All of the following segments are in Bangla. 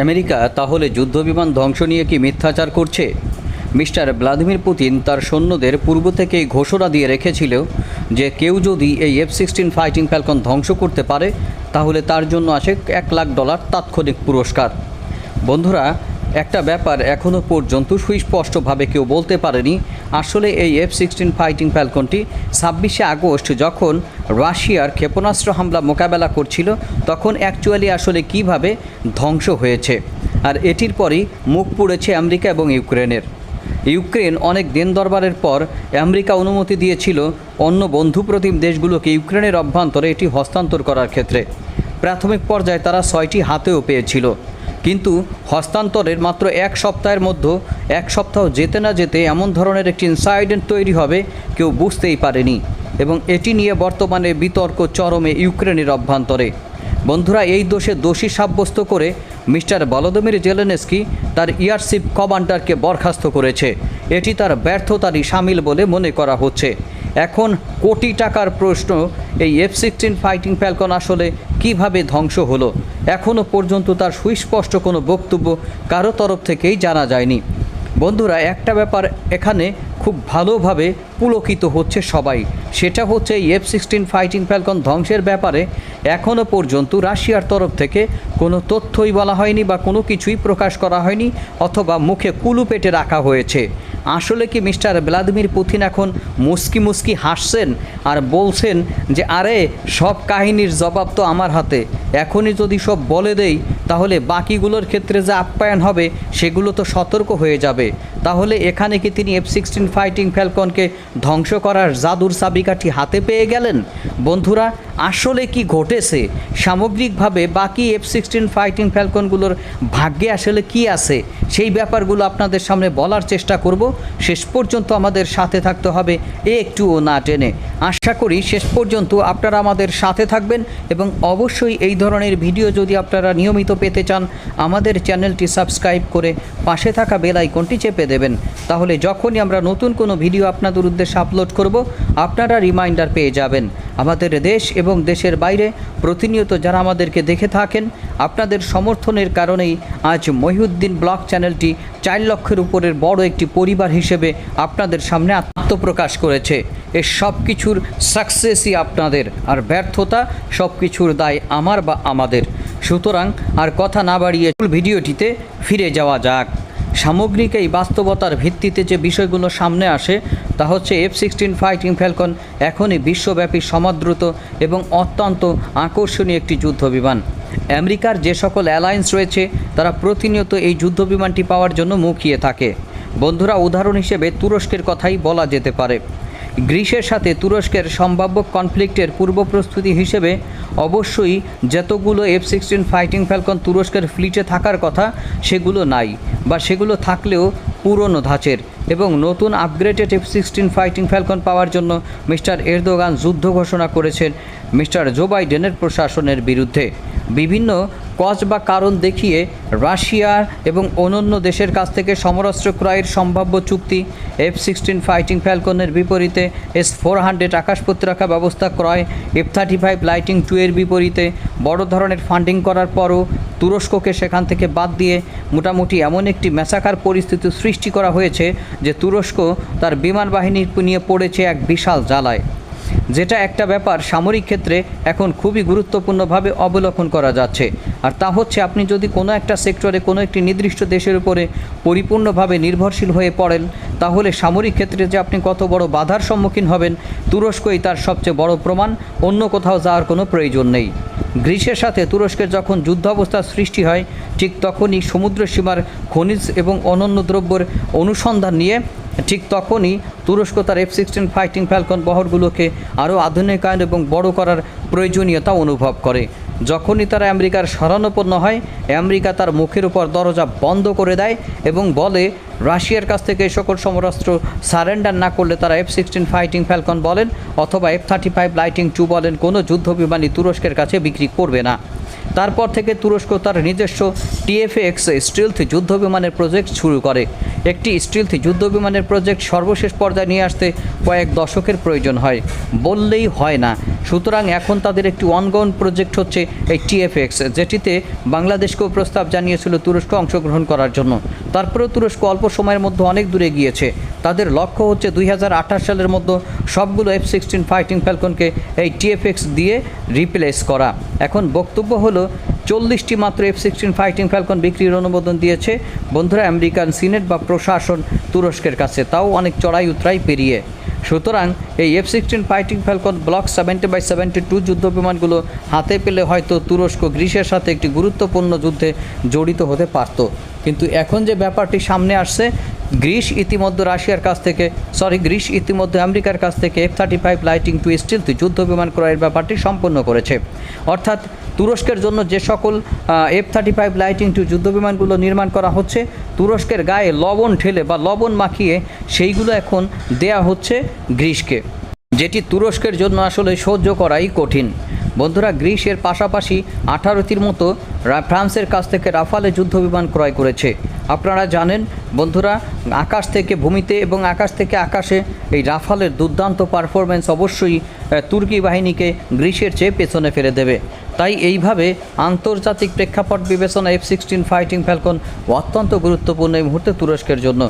আমেরিকা তাহলে যুদ্ধবিমান ধ্বংস নিয়ে কি মিথ্যাচার করছে? মিস্টার ভ্লাদিমির পুতিন তার সৈন্যদের পূর্ব থেকেই ঘোষণা দিয়ে রেখেছিল যে কেউ যদি এই এফ সিক্সটিন ফাইটিং ফ্যালকন ধ্বংস করতে পারে, তাহলে তার জন্য আসে এক লাখ ডলার তাৎক্ষণিক পুরস্কার। বন্ধুরা একটা ব্যাপার এখনও পর্যন্ত সুস্পষ্টভাবে কেউ বলতে পারেনি। আসলে এই এফ সিক্সটিন ফাইটিং ফ্যালকনটি ছাব্বিশে আগস্ট যখন রাশিয়ার ক্ষেপণাস্ত্র হামলা মোকাবেলা করছিল, তখন অ্যাকচুয়ালি আসলে কীভাবে ধ্বংস হয়েছে। আর এটির পরই মুখ পুড়েছে আমেরিকা এবং ইউক্রেনের। ইউক্রেন অনেক দিন দরবারের পর আমেরিকা অনুমতি দিয়েছিল অন্য বন্ধুপ্রতিম দেশগুলোকে ইউক্রেনের অভ্যন্তরে এটি হস্তান্তর করার ক্ষেত্রে। প্রাথমিক পর্যায়ে তারা ছয়টি হাতেও পেয়েছিল। কিন্তু হস্তান্তরের মাত্র এক সপ্তাহের মধ্যে এক সপ্তাহ যেতে না যেতে এমন ধরনের একটি ইনসাইডেন্ট তৈরি হবে, কেউ বুঝতেই পারেনি। এবং এটি নিয়ে বর্তমানে বিতর্ক চরমে ইউক্রেনের অভ্যন্তরে। বন্ধুরা, এই দোষে দোষী সাব্যস্ত করে মিস্টার বলদমির জেলেনেস্কি তার ইয়ারশিপ কমান্ডারকে বরখাস্ত করেছে। এটি তার ব্যর্থতারই সামিল বলে মনে করা হচ্ছে। এখন কোটি টাকার প্রশ্ন, এই এফ সিক্সটিন ফাইটিং ফ্যালকন আসলে কীভাবে ধ্বংস হলো? এখনও পর্যন্ত তার সুস্পষ্ট কোনো বক্তব্য কারও তরফ থেকেই জানা যায়নি। বন্ধুরা, একটা ব্যাপার এখানে খুব ভালোভাবে পুলকিত হচ্ছে সবাই। সেটা হচ্ছে এই এফ সিক্সটিন ফাইটিং ফ্যালকন ধ্বংসের ব্যাপারে এখনও পর্যন্ত রাশিয়ার তরফ থেকে কোনো তথ্যই বলা হয়নি বা কোনো কিছুই প্রকাশ করা হয়নি অথবা মুখে কুলু পেটে রাখা হয়েছে। আসলে কি মিস্টার ভ্লাদিমির পুতিন এখন মুস্কি মুস্কি হাসছেন আর বলছেন যে, আরে, সব কাহিনীর জবাব তো আমার হাতে। এখনই যদি সব বলে দেই তাহলে বাকিগুলোর ক্ষেত্রে যে আপ্যায়ন হবে, সেগুলো তো সতর্ক হয়ে যাবে। তাহলে এখানে কি তিনি এফ সিক্সটিন ফাইটিং ফ্যালকনকে ধ্বংস করার জাদুর চাবিকাঠি হাতে পেয়ে গেলেন? বন্ধুরা, আসলে কি ঘটেছে? সামগ্রিকভাবে বাকি এফ সিক্সটিন ফাইটিং ফ্যালকনগুলোর ভাগ্যে আসলে কি আছে? সেই ব্যাপারগুলো আপনাদের সামনে বলার চেষ্টা করব। শেষ পর্যন্ত আমাদের সাথে থাকতে হবে এ একটুও না টেনে। আশা করি শেষ পর্যন্ত আপনারা আমাদের সাথে থাকবেন এবং অবশ্যই এই ধরনের ভিডিও যদি আপনারা নিয়মিত পেতে চান, আমাদের চ্যানেলটি সাবস্ক্রাইব করে পাশে থাকা বেল আইকনটি চেপে দেবেন। তাহলে যখনই আমরা নতুন কোনো ভিডিও আপনাদের উদ্দেশ্যে আপলোড করব, আপনারা রিমাইন্ডার পেয়ে যাবেন। আমাদের দেশ এবং দেশের বাইরে প্রতিনিয়ত যারা আমাদেরকে দেখে থাকেন, আপনাদের সমর্থনের কারণেই আজ মহিউদ্দিন ব্লগ চ্যানেলটি চার লক্ষের উপরের বড় একটি পরিবার হিসেবে আপনাদের সামনে আত্মপ্রকাশ করেছে। এ সব কিছুর সাকসেসই আপনাদের, আর ব্যর্থতা সব কিছুর দায় আমার বা আমাদের। সুতরাং আর কথা না বাড়িয়ে ভিডিওটিতে ফিরে যাওয়া যাক। সামগ্রিক এই বাস্তবতার ভিত্তিতে যে বিষয়গুলো সামনে আসে, তা হচ্ছে এফ সিক্সটিন ফাইটিং ফ্যালকন এখনই বিশ্বব্যাপী সমাদৃত এবং অত্যন্ত আকর্ষণীয় একটি যুদ্ধ বিমান আমেরিকার যে সকল অ্যালায়েন্স রয়েছে, তারা প্রতিনিয়ত এই যুদ্ধ বিমানটি পাওয়ার জন্য মুখিয়ে থাকে। বন্ধুরা, উদাহরণ হিসেবে তুরস্কের কথাই বলা যেতে পারে। গ্রিসের সাথে তুরস্কের সম্ভাব্য কনফ্লিক্টের পূর্ব প্রস্তুতি হিসেবে অবশ্যই যতগুলো এফ সিক্সটিন ফাইটিং ফ্যালকন তুরস্কের ফ্লিটে থাকার কথা, সেগুলো নাই বা সেগুলো থাকলেও পুরনো ধাঁচের এবং নতুন upgraded F sixteen fighting falcon power জন্য মিস্টার এরদোগান যুদ্ধ ঘোষণা করেছেন। মিস্টার জো বাইডেনের প্রশাসনের বিরুদ্ধে। বিভিন্ন কজ বা কারণ দেখিয়ে রাশিয়া এবং অন্যান্য দেশের কাছ থেকে সমরাস্ত্র ক্রয়ের সম্ভাব্য চুক্তি, এফ সিক্সটিন ফাইটিং ফ্যালকনের বিপরীতে, এস ফোর হান্ড্রেড আকাশ প্রতিরক্ষা ব্যবস্থা ক্রয়, F thirty five lightning two এর বিপরীতে, বড় ধরনের ফান্ডিং করার পরও তুরস্ককে সেখান থেকে বাদ দিয়ে মোটামুটি এমন একটি মেসাকার পরিস্থিতি সৃষ্টি করা হয়েছে যে তুরস্ক তার বিমান বাহিনী নিয়ে পড়েছে এক বিশাল জ্বালায়। যেটা একটা ব্যাপার সামরিক ক্ষেত্রে এখন খুবই গুরুত্বপূর্ণভাবে অবলোকন করা যাচ্ছে। আর তা হচ্ছে আপনি যদি কোনো একটা সেক্টরে কোনো একটি নির্দিষ্ট দেশের উপরে পরিপূর্ণভাবে নির্ভরশীল হয়ে পড়েন, তাহলে সামরিক ক্ষেত্রে যে আপনি কত বড় বাধার সম্মুখীন হবেন, তুরস্কই তার সবচেয়ে বড় প্রমাণ, অন্য কোথাও যাওয়ার কোনো প্রয়োজন নেই। গ্রিসের সাথে তুরস্কের যখন যুদ্ধাবস্থার সৃষ্টি হয়, ঠিক তখনই সমুদ্র সীমার খনিজ এবং অনন্য দ্রব্যের অনুসন্ধান নিয়ে ঠিক তখনই তুরস্ক তার এফ সিক্সটিন ফাইটিং ফ্যালকন বহরগুলোকে আরও আধুনিকায়ন এবং বড় করার প্রয়োজনীয়তা অনুভব করে। যখনই তারা আমেরিকার শরণাপন্ন হয়, আমেরিকা তার মুখের উপর দরজা বন্ধ করে দেয় এবং বলে, রাশিয়ার কাছ থেকে সকল সমরাস্ত্র সারেন্ডার না করলে তারা এফ সিক্সটিন ফাইটিং ফ্যালকন বলেন অথবা F thirty five lightning two বলেন, কোনো যুদ্ধ বিমানই তুরস্কের কাছে বিক্রি করবে না। তারপর থেকে তুরস্ক তার নিজস্ব টিএফএক্স স্টিলথ যুদ্ধ বিমানের প্রজেক্ট শুরু করে। একটি স্টিলথ যুদ্ধ বিমানের প্রজেক্ট সর্বশেষ পর্যায়ে নিয়ে আসতে কয়েক দশকের প্রয়োজন হয়। বললেই হয় না। সুতরাং এখন তাদের একটি অনগন প্রজেক্ট হচ্ছে এই টিএফএক্স, যেটিতে বাংলাদেশকেও প্রস্তাব জানিয়েছিল তুরস্ক অংশগ্রহণ করার জন্য। তারপরেও তুরস্ক অল্প সময়ের মধ্যে অনেক দূরে গিয়েছে। তাদের লক্ষ্য হচ্ছে দুই হাজার আঠাশ সালের মধ্যে সবগুলো এফ সিক্সটিন ফাইটিং ফ্যালকনকে এই টিএফএক্স দিয়ে রিপ্লেস করা। এখন বক্তব্য হলো, চল্লিশটি মাত্র এফ সিক্সটিন ফাইটিং ফ্যালকন বিক্রির অনুমোদন দিয়েছে। বন্ধুরা, আমেরিকান সিনেট বা প্রশাসন তুরস্কের কাছে, তাও অনেক চড়াই উতরাই পেরিয়ে। সুতরাং এই F sixteen fighting falcon block seventy by seventy two যুদ্ধ বিমানগুলো হাতে পেলে হয়তো তুরস্ক গ্রিসের সাথে একটি গুরুত্বপূর্ণ যুদ্ধে জড়িত হতে পারত। কিন্তু এখন যে ব্যাপারটি সামনে আসছে গ্রিস ইতিমধ্যে রাশিয়ার কাছ থেকে সরি গ্রিস ইতিমধ্যে আমেরিকার কাছ থেকে F thirty five lightning two stealth যুদ্ধ বিমান ক্রয়ের ব্যাপারটি সম্পন্ন করেছে। অর্থাৎ তুরস্কের জন্য যে সকল F thirty five lightning two যুদ্ধ বিমানগুলো নির্মাণ করা হচ্ছে, তুরস্কের গায়ে লবণ ঠেলে বা লবণ মাখিয়ে সেইগুলো এখন দেয়া হচ্ছে গ্রিসকে। যেটি তুরস্কের জন্য আসলে সহ্য করাই কঠিন। বন্ধুরা, গ্রিসের পাশাপাশি আঠারোটির মতো ফ্রান্সের কাছ থেকে রাফালে যুদ্ধ বিমান ক্রয় করেছে। আপনারা জানেন, বন্ধুরা, আকাশ থেকে ভূমিতে এবং আকাশ থেকে আকাশে এই রাফালের দুর্দান্ত পারফরমেন্স অবশ্যই তুর্কি বাহিনীকে গ্রিসের চেয়ে পেছনে ফেলে দেবে। তাই এইভাবে আন্তর্জাতিক প্রেক্ষাপট বিবেচনা এফ সিক্সটিন ফাইটিং ফ্যালকন অত্যন্ত গুরুত্বপূর্ণ এই মুহূর্তে তুরস্কের জন্য।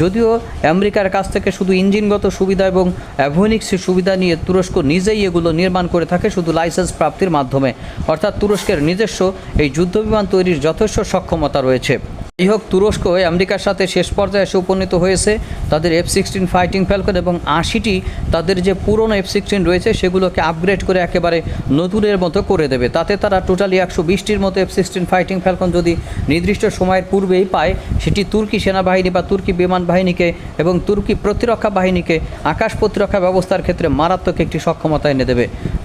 যদিও আমেরিকার কাছ থেকে শুধু ইঞ্জিনগত সুবিধা এবং অ্যাভোনিক্সের সুবিধা নিয়ে তুরস্ক নিজেই এগুলো নির্মাণ করে থাকে, শুধু লাইসেন্স প্রাপ্তির মাধ্যমে। অর্থাৎ তুরস্কের নিজস্ব এই যুদ্ধবিমান তৈরির যথেষ্ট সক্ষমতা রয়েছে। যাই হোক তুরস্ক আমেরিকার সাথে শেষ পর্যায়ে এসে উপনীত হয়েছে। তাদের এফ সিক্সটিন ফাইটিং ফ্যালকন এবং আশিটি তাদের যে পুরনো এফ সিক্সটিন রয়েছে, সেগুলোকে আপগ্রেড করে একেবারে নতুনের মতো করে দেবে। তাতে তারা টোটালি একশো বিশটির মতো এফ সিক্সটিন ফাইটিং ফ্যালকন যদি নির্দিষ্ট সময়ের পূর্বেই পায়, সেটি তুর্কি সেনাবাহিনী বা তুর্কি বিমান বাহিনীকে এবং তুর্কি প্রতিরক্ষা বাহিনীকে আকাশ প্রতিরক্ষা ব্যবস্থার ক্ষেত্রে মারাত্মক একটি সক্ষমতা এনে দেবে।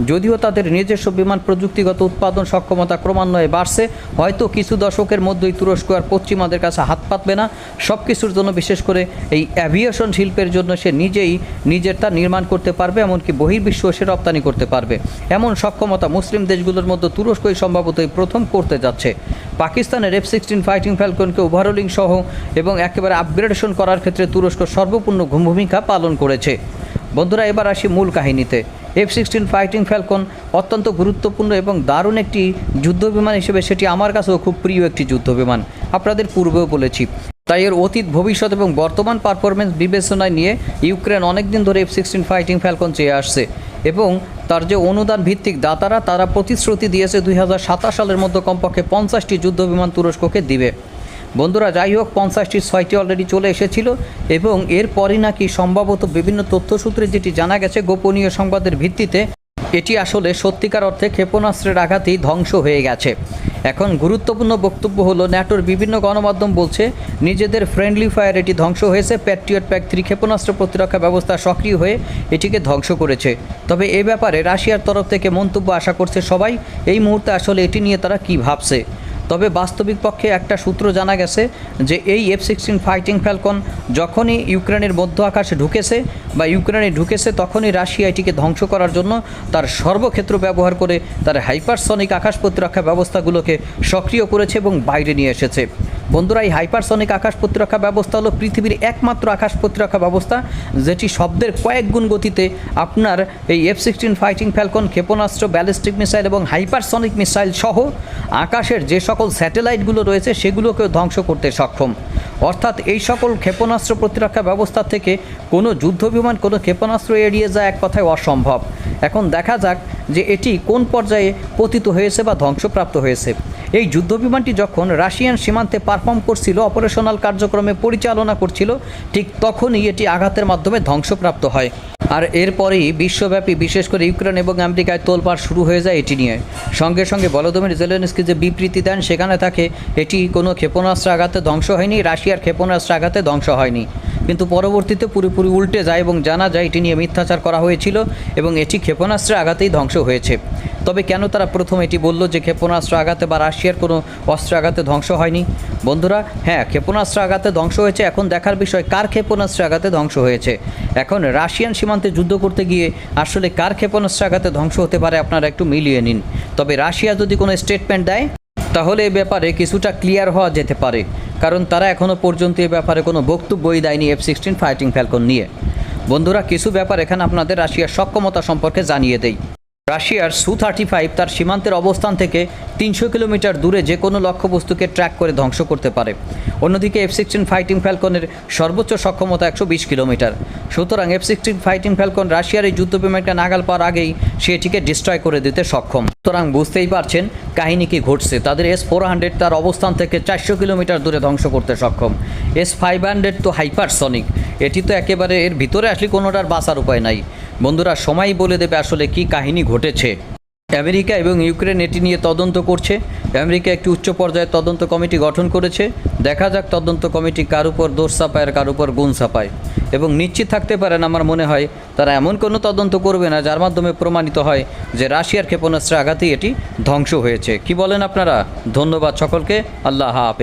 যদিও তাদের নিজস্ব বিমান প্রযুক্তিগত উৎপাদন সক্ষমতা ক্রমান্বয়ে বাড়ছে, হয়তো কিছু দশকের মধ্যেই তুরস্ক আর পশ্চিমাদের কাছে হাত পাতবে না। সব কিছুর জন্য বিশেষ করে এই অ্যাভিয়েশন শিল্পের জন্য সে নিজেই নিজের তা নির্মাণ করতে পারবে, এমনকি বহির্বিশ্ব সে রপ্তানি করতে পারবে। এমন সক্ষমতা মুসলিম দেশগুলোর মধ্যে তুরস্কই সম্ভবতই প্রথম করতে যাচ্ছে। পাকিস্তানের এফ সিক্সটিন ফাইটিং ফ্যালকনকে ওভারোলিং সহ এবং একেবারে আপগ্রেডেশন করার ক্ষেত্রে তুরস্ক সর্বপূর্ণ ভূমিকা পালন করেছে। বন্ধুরা, এবার আসি মূল কাহিনীতে। এফ সিক্সটিন ফাইটিং ফ্যালকন অত্যন্ত গুরুত্বপূর্ণ এবং দারুণ একটি যুদ্ধ বিমান হিসেবে সেটি আমার কাছেও খুব প্রিয় একটি যুদ্ধ বিমান। আপনাদের পূর্বেও বলেছি। তাই এর অতীত, ভবিষ্যৎ এবং বর্তমান পারফরমেন্স বিবেচনায় নিয়ে ইউক্রেন অনেকদিন ধরে এফ সিক্সটিন ফাইটিং ফ্যালকন চেয়ে আসছে এবং তার যে অনুদান ভিত্তিক দাতারা, তারা প্রতিশ্রুতি দিয়েছে দুই হাজার সাতাশ সালের মধ্যে কমপক্ষে পঞ্চাশটি যুদ্ধ বিমান তুরস্ককে দিবে। বন্ধুরা, যাই হোক, পঞ্চাশটি, ছয়টি অলরেডি চলে এসেছিল এবং এরপরই নাকি সম্ভবত বিভিন্ন তথ্যসূত্রে যেটি জানা গেছে গোপনীয় সংবাদের ভিত্তিতে, এটি আসলে সত্যিকার অর্থে ক্ষেপণাস্ত্রের আঘাতেই ধ্বংস হয়ে গেছে। এখন গুরুত্বপূর্ণ বক্তব্য হলো, ন্যাটোর বিভিন্ন গণমাধ্যম বলছে, নিজেদের ফ্রেন্ডলি ফায়ার এটি ধ্বংস হয়েছে প্যাট্রিয়ট প্যাক থ্রি ক্ষেপণাস্ত্র প্রতিরক্ষা ব্যবস্থা সক্রিয় হয়ে এটিকে ধ্বংস করেছে। তবে এ ব্যাপারে রাশিয়ার তরফ থেকে মন্তব্য আশা করছে সবাই, এই মুহূর্তে আসলে এটি নিয়ে তারা কী ভাবছে? তবে বাস্তবিক পক্ষে একটা সূত্র জানা গেছে যে এই এফ সিক্সটিন ফাইটিং ফ্যালকন যখনই ইউক্রেনের মধ্য আকাশে ঢুকেছে বা ইউক্রেনে ঢুকেছে তখনই রাশিয়া এটিকে ধ্বংস করার জন্য তার সর্বক্ষেত্র ব্যবহার করে তার হাইপারসনিক আকাশ প্রতিরক্ষা ব্যবস্থাগুলোকে সক্রিয় করেছে এবং বাইরে নিয়ে এসেছে। বন্ধুরা, এই হাইপারসনিক আকাশ প্রতিরক্ষা ব্যবস্থা হলো পৃথিবীর একমাত্র আকাশ প্রতিরক্ষা ব্যবস্থা, যেটি শব্দের কয়েক গুণ গতিতে আপনার এই এফ সিক্সটিন ফাইটিং ফ্যালকন ক্ষেপণাস্ত্র ব্যালিস্টিক মিসাইল এবং হাইপারসনিক মিসাইল সহ আকাশের যে সকল স্যাটেলাইটগুলো রয়েছে, সেগুলোকেও ধ্বংস করতে সক্ষম। অর্থাৎ এই সকল ক্ষেপণাস্ত্র প্রতিরক্ষা ব্যবস্থা থেকে কোনো যুদ্ধ বিমান, কোনো ক্ষেপণাস্ত্র এড়িয়ে যায় এক কথায় অসম্ভব। এখন দেখা যাক যে এটি কোন পর্যায়ে পতিত হয়েছে বা ধ্বংসপ্রাপ্ত হয়েছে। এই যুদ্ধ বিমানটি যখন রাশিয়ান সীমান্তে পারফর্ম করছিল অপারেশনাল কার্যক্রমে পরিচালনা করছিল, ঠিক তখনই এটি আঘাতের মাধ্যমে ধ্বংসপ্রাপ্ত হয়। আর এরপরেই বিশ্বব্যাপী, বিশেষ করে ইউক্রেন এবং আমেরিকায় তোলপাড় শুরু হয়ে যায় এটি নিয়ে। সঙ্গে সঙ্গে বলদমির জেলেনস্কি যে বিবৃতি দেন, সেখানে থাকে, এটি কোনো ক্ষেপণাস্ত্র আঘাতে ধ্বংস হয়নি, রাশিয়ার ক্ষেপণাস্ত্র আঘাতে ধ্বংস হয়নি। কিন্তু পরবর্তীতে পুরোপুরি উল্টে যায় এবং জানা যায় এটি নিয়ে মিথ্যাচার করা হয়েছিল এবং এটি ক্ষেপণাস্ত্রের আঘাতেই ধ্বংস হয়েছে। তবে কেন তারা প্রথম এটি বলল যে ক্ষেপণাস্ত্র আঘাতে বা রাশিয়ার কোনো অস্ত্র আঘাতে ধ্বংস হয়নি? বন্ধুরা হ্যাঁ ক্ষেপণাস্ত্র আঘাতে ধ্বংস হয়েছে। এখন দেখার বিষয়, কার ক্ষেপণাস্ত্র আঘাতে ধ্বংস হয়েছে? এখন রাশিয়ান সীমান্তে যুদ্ধ করতে গিয়ে আসলে কার ক্ষেপণাস্ত্র আঘাতে ধ্বংস হতে পারে আপনারা একটু মিলিয়ে নিন। তবে রাশিয়া যদি কোনো স্টেটমেন্ট দেয় তাহলে এ ব্যাপারে কিছুটা ক্লিয়ার হওয়া যেতে পারে, কারণ তারা এখনও পর্যন্ত এ ব্যাপারে কোনো বক্তব্যই দেয়নি এফ সিক্সটিন ফাইটিং ফ্যালকন নিয়ে। বন্ধুরা, কিছু ব্যাপার এখানে আপনাদের রাশিয়ার সক্ষমতা সম্পর্কে জানিয়ে দেই। রাশিয়ার সু থার্টি ফাইভ তার সীমান্তের অবস্থান থেকে তিনশো কিলোমিটার দূরে যে কোনো লক্ষ্যবস্তুকে ট্র্যাক করে ধ্বংস করতে পারে। অন্যদিকে এফ সিক্সটিন ফাইটিং ফ্যালকনের সর্বোচ্চ সক্ষমতা একশো বিশ কিলোমিটার। সুতরাং এফ সিক্সটিন ফাইটিং ফ্যালকন রাশিয়ার এই যুদ্ধ বিমানটা নাগাল পাওয়ার আগেই সে এটিকে ডিস্ট্রয় করে দিতে সক্ষম। সুতরাং বুঝতেই পারছেন কাহিনী কি ঘটছে। তাদের এস ফোর হান্ড্রেড তার অবস্থান থেকে চারশো কিলোমিটার দূরে ধ্বংস করতে সক্ষম। এস ফাইভ হান্ড্রেড তো হাইপারসনিক এটি তো একেবারে এর ভিতরে আসলে কোনোটার বাঁচার উপায় নাই। বন্ধুরা সময় বলে দেবে আসলে কি কাহিনী ঘটেছে। আমেরিকা এবং ইউক্রেন এটি নিয়ে তদন্ত করছে। আমেরিকা একটি উচ্চ পর্যায়ের তদন্ত কমিটি গঠন করেছে। দেখা যাক তদন্ত কমিটি কার উপর দোষ চাপায় আর কার উপর গুণ চাপায় এবং নিশ্চিত থাকতে পারেন, আমার মনে হয় তারা এমন কোনো তদন্ত করবে না যার মাধ্যমে প্রমাণিত হয় যে রাশিয়ার ক্ষেপণাস্ত্রের আঘাতেই এটি ধ্বংস হয়েছে। কি বলেন আপনারা? ধন্যবাদ সকলকে। আল্লাহ হাফেজ।